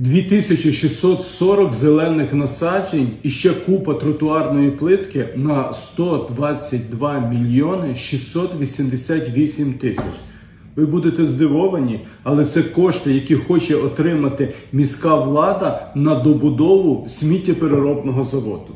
2640 зелених насаджень і ще купа тротуарної плитки на 122 мільйони 688 тисяч. Ви будете здивовані, але це кошти, які хоче отримати міська влада на добудову сміттєпереробного заводу.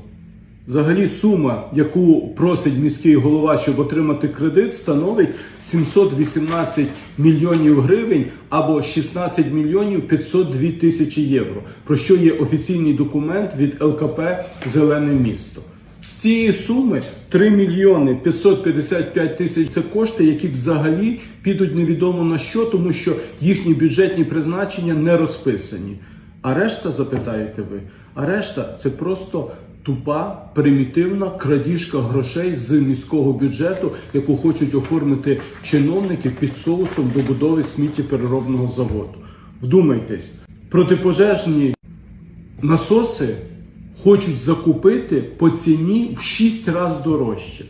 Взагалі сума, яку просить міський голова, щоб отримати кредит, становить 718 мільйонів гривень або 16 мільйонів 502 тисячі євро, про що є офіційний документ від ЛКП Зелене місто. З цієї суми 3 мільйони 555 тисяч це кошти, які взагалі підуть невідомо на що, тому що їхні бюджетні призначення не розписані. А решта, запитаєте ви, а решта це просто тупа, примітивна крадіжка грошей з міського бюджету, яку хочуть оформити чиновники під соусом добудови сміттєпереробного заводу. Вдумайтесь, протипожежні насоси хочуть закупити по ціні в 6 разів дорожче.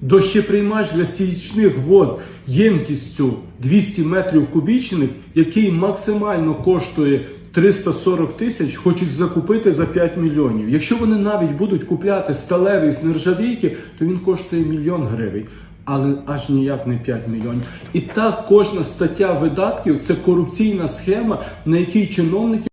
Дощеприймач для стічних вод ємкістю 200 метрів кубічних, який максимально коштує 340 тисяч, хочуть закупити за 5 мільйонів. Якщо вони навіть будуть купляти сталевий з нержавійки, то він коштує мільйон гривень. Але аж ніяк не 5 мільйонів. І так кожна стаття видатків це корупційна схема, на якій чиновники